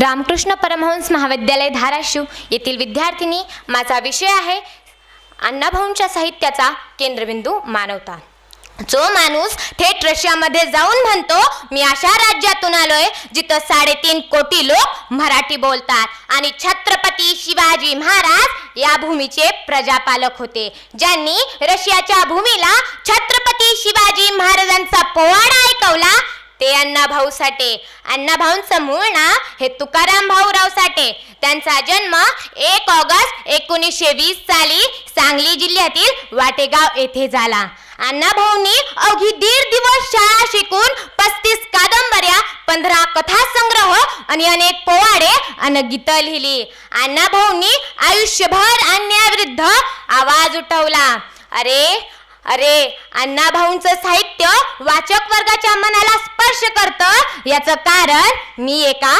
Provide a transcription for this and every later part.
रामकृष्ण परमहंस महाविद्यालय धाराशिव येथील विद्यार्थिनी माझा विषय आहे अण्णाभाऊंच्या साहित्याचा केंद्रबिंदू मानवता. जो माणूस थेट रशियामध्ये जाऊन म्हणतो मी अशा राज्यातून आलोय जिथं साडेतीन कोटी लोक मराठी बोलतात आणि छत्रपती शिवाजी महाराज या भूमीचे प्रजापालक होते ज्यांनी रशियाच्या भूमीला छत्रपती शिवाजी महाराजांचा पोवाडा अण्णाभाऊ साठे. अण्णाभाऊंचं मूळ ना हे तुकाराम भाऊराव साठे. त्यांचा जन्म एक ऑगस्ट एकोणीसशे वीस साली सांगली जिल्ह्यातील वाटेगाव येथे झाला. अण्णाभाऊंनी अवघी दीड दिवस शाळा शिकून पस्तीस कादंबऱ्या पंधरा कथासंग्रह आणि अनेक पोवाडे आणि गीतं लिहिली. अण्णाभाऊंनी आयुष्यभर अन्यायाविरुद्ध आवाज उठवला. अरे अरे अण्णाभाऊंचं साहित्य वाचक वर्गाच्या मनाला स्पर्श करतं. याचं कारण मी एका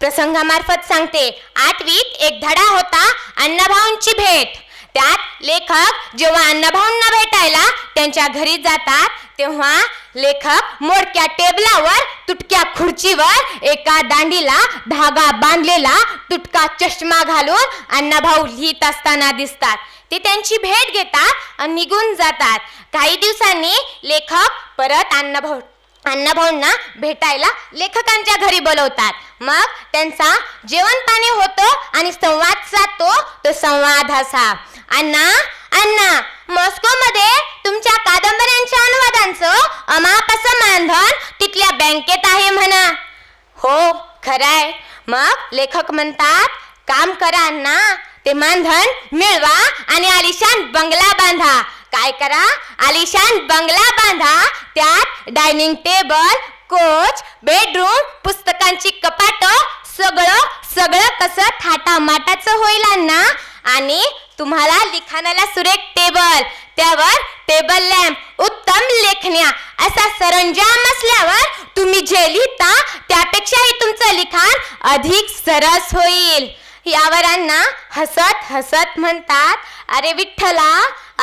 प्रसंगामार्फत सांगते. आठवीत एक धडा होता अण्णाभाऊंची भेट. त्यात लेखक जेव्हा अण्णाभाऊंना भेटायला त्यांच्या घरी जातात तेव्हा लेखक मोडक्या टेबलावर तुटक्या खुर्चीवर एका दांडीला धागा बांधलेला तुटका चष्मा घालून अण्णाभाऊ लिहित असताना दिसतात. ते त्यांची भेट घेतात आणि निघून जातात. काही दिवसांनी लेखक परत अण्णाभाऊ अण्णाभाऊंना भेटायला लेखकांच्या घरी बोलवतात. मग त्यांचा जेवण पाणी होतं आणि संवाद साधतो तो संवाद असा. अण्णा अण्णा मॉस्को मध्ये तुमच्या कादंबऱ्यांच्या अनुवादांचं अमाप असं मानधन तिथल्या बँकेत आहे म्हणा. हो खरंय. मग लेखक म्हणतात काम करा अण्णा ते मानधन मिळवा आणि आलिशान बंगला बांधा. काय करा? आलिशान बंगला बांधा. त्यात डायनिंग टेबल कोच बेडरूम पुस्तकांची कपाट सगळं सगळं कसं थाटामाटाचं होईल अण्णा? आणि तुम्हाला लिखाणाला सुरेख टेबल त्यावर टेबल लॅम्प उत्तम लेखण्या असा सरंजाम असल्यावर तुम्ही जे लिहिता त्यापेक्षाही तुमचं लिखाण अधिक सरस होईल. यावरांना हसत हसत म्हणतात अरे विठ्ठला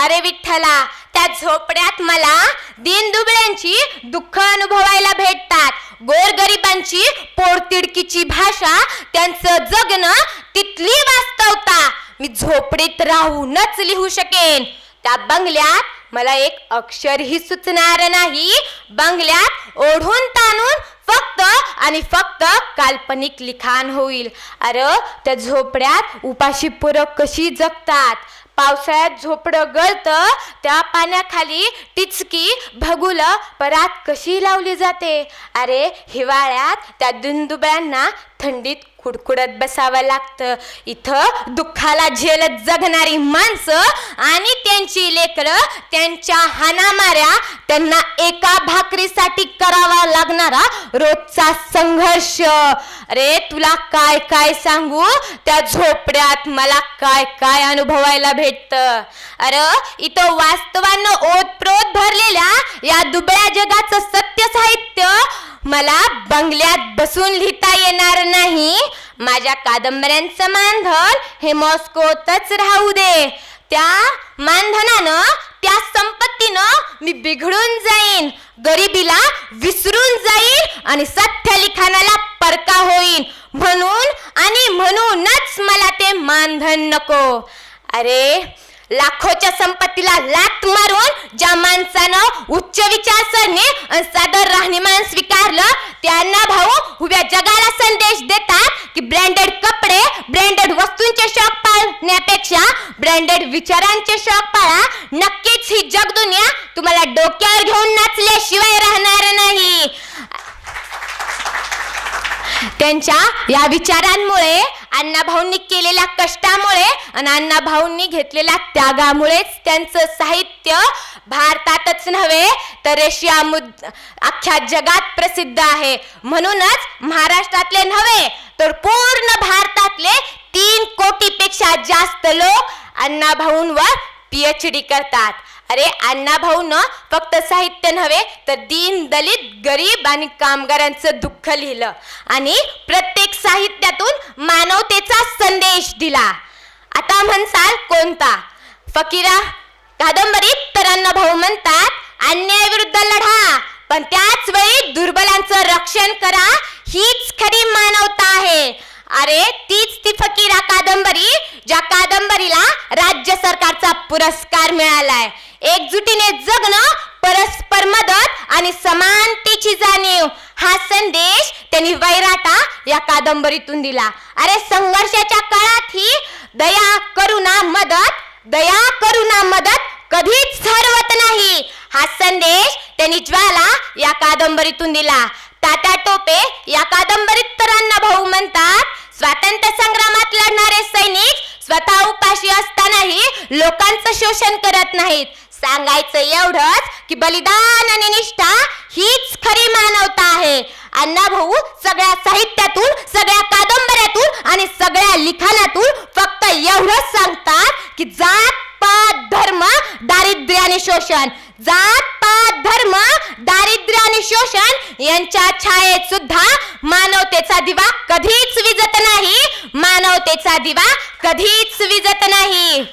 अरे विठ्ठला त्या झोपड्यात मला दीनदुबळ्यांची दुःख अनुभवायला भेटतात. गोरगरिबांची पोरतिडकीची भाषा त्यांचं जगणं तिथली वास्तवता. मी झोपडीत राहूनच लिहू शकेन. त्या बंगल्यात मला एक अक्षरही सुचणार नाही. बंगल्यात ओढून ताणून फक्त आणि फक्त काल्पनिक लिखाण होईल. अरे त्या झोपड्यात उपाशी पोरं कशी जगतात? पावसाळ्यात झोपडं गळतं त्या पाण्याखाली टिचकी भगुल परात कशी लावली जाते? अरे हिवाळ्यात त्या दुंदुब्यांना थंडीत खुडखुडत बसावं लागतं. इथं दुःखाला झेलत जगणारी माणसं आणि त्यांची लेकरं त्यांच्या हानामाऱ्या त्यांना एका भाकरीसाठी करावा लागणारा रोजचा संघर्ष. अरे तुला काय काय सांगू? त्या झोपड्यात मला काय काय अनुभवायला भेटतं? अरे इथं वास्तवानं ओतप्रोत भरलेल्या या दुबळ्या जगाचं सत्य साहित्य मला बंगल्यात बसून लिहिता येणार नाही. माझ्या कादंबऱ्यांचं मानधन हे मॉस्कोतच राहू दे. त्या मानधनानं त्या संपत्तीनं मी बिघडून जाईन. गरिबीला विसरून जाईन आणि सत्य लिखाणाला परका होईन. म्हणून आणि म्हणूनच मला ते मानधन नको. अरे लाखोच्या संपत्तीला लात मारून ज्या माणसानं उच्च विचारसरणी आणि सादर राहणीमान स्वीकारलं त्यांना भाऊ उभ्या जगाला संदेश देतात की ब्रँडेड कपडे ब्रँडेड वस्तूंचे शौक पाळण्यापेक्षा ब्रँडेड विचारांचे शौक पाळा. नक्कीच ही जगदुनिया तुम्हाला डोक्यावर घेऊन नाचल्याशिवाय राहणार नाही. त्यांच्या या विचारांमुळे अण्णाभाऊंनी केलेल्या कष्टामुळे आणि अण्णाभाऊंनी घेतलेल्या त्यागामुळेच त्यांचं साहित्य भारतातच नव्हे तर रशिया मुद अख्ख्या जगात प्रसिद्ध आहे. म्हणूनच महाराष्ट्रातले नव्हे तर पूर्ण भारतातले तीन कोटीपेक्षा जास्त लोक अण्णाभाऊंवर पीएच डी करतात. अरे अण्णाभाऊनं फक्त साहित्य नव्हे तर दीन दलित गरीब आणि कामगारांचं दुःख लिहिलं. आणि प्रत्येक साहित्यातून मानवतेचा संदेश दिला. आता म्हणसाल कोणता? फकीरा कादंबरीत तर अण्णाभाऊ म्हणतात अन्यायाविरुद्ध लढा पण त्याच वेळी दुर्बलांचं रक्षण करा हीच खरी मानवता आहे. अरे तीच ती फकीरा कादंबरी ज्या कादंबरीला राज्य सरकारचा पुरस्कार मिळालाय. एकजुटीने जगणं परस्पर मदत आणि समानतेची जाणीव. हा संदेश त्यांनी वैराटा या कादंबरीतून दिला. अरे संघर्षाच्या काळातही दया करुणा मदत दया करुणा मदत कधीच हरवत नाही. हा संदेश त्यांनी ज्वाला या कादंबरीतून दिला. तात्या टोपे या कादंबरीत तर भाऊ म्हणतात स्वातंत्र्य संग्रामात लढणारे सैनिक स्वतः उपाशी असतानाही लोकांचं शोषण करत नाहीत. सांगायचं एवढंच की बलिदान आणि निष्ठा हीच खरी मानवता आहे. अण्णाभाऊ सगळ्या साहित्यातून सगळ्या कादंबऱ्यातून आणि सगळ्या लिखाणातून फक्त एवढंच सांगतात की जात पात धर्म दारिद्र्य आणि शोषण. जात पात धर्म दारिद्र्य आणि शोषण यांच्या छायेत सुद्धा मानवतेचा दिवा कधीच विजत नाही. मानवतेचा दिवा कधीच विजत नाही.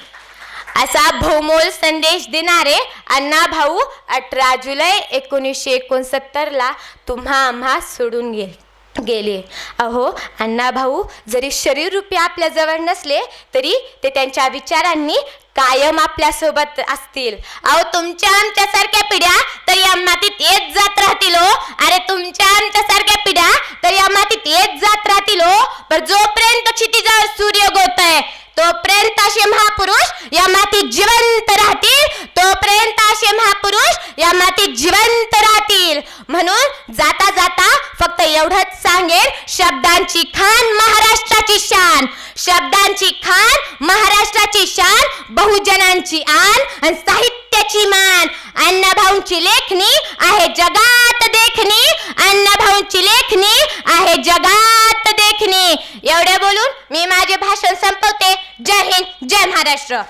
असा भौमोल संदेश देणारे अण्णा भाऊ अठरा जुलै एकोणीसशे एकोणसत्तरला तुम्हा आम्हा सोडून गेले गेले. अहो अण्णा भाऊ जरी शरीररूपी आपल्या जवळ नसले तरी ते त्यांच्या विचारांनी कायम आपल्यासोबत असतील. अहो तुमच्या आमच्यासारख्या पिढ्या तर या मातीत येत जात राहतील हो अरे तुमच्या आमच्या सारख्या पिढ्या तर या मातीत येत जात राहतील हो पण जोपर्यंत क्षितिजावर सूर्य गोतय तोपर्यंत असे महापुरुष या मातीत जिवंत राहतील तोपर्यंत असे महापुरुष या मातीत जिवंत राहतील म्हणून जाता जाता फक्त एवढंच सांगेन शब्दांची खान महाराष्ट्राची शान. शब्दांची खान महाराष्ट्राची शान बहुजनांची आन आणि साहित्याची मान. अण्णाभाऊंची लेखणी आहे जगात देखणी. अण्णाभाऊंची लेखणी आहे जगात देखणी. एवढे बोलून मी माझे भाषण संपवते. जय हिंद जय महाराष्ट्र.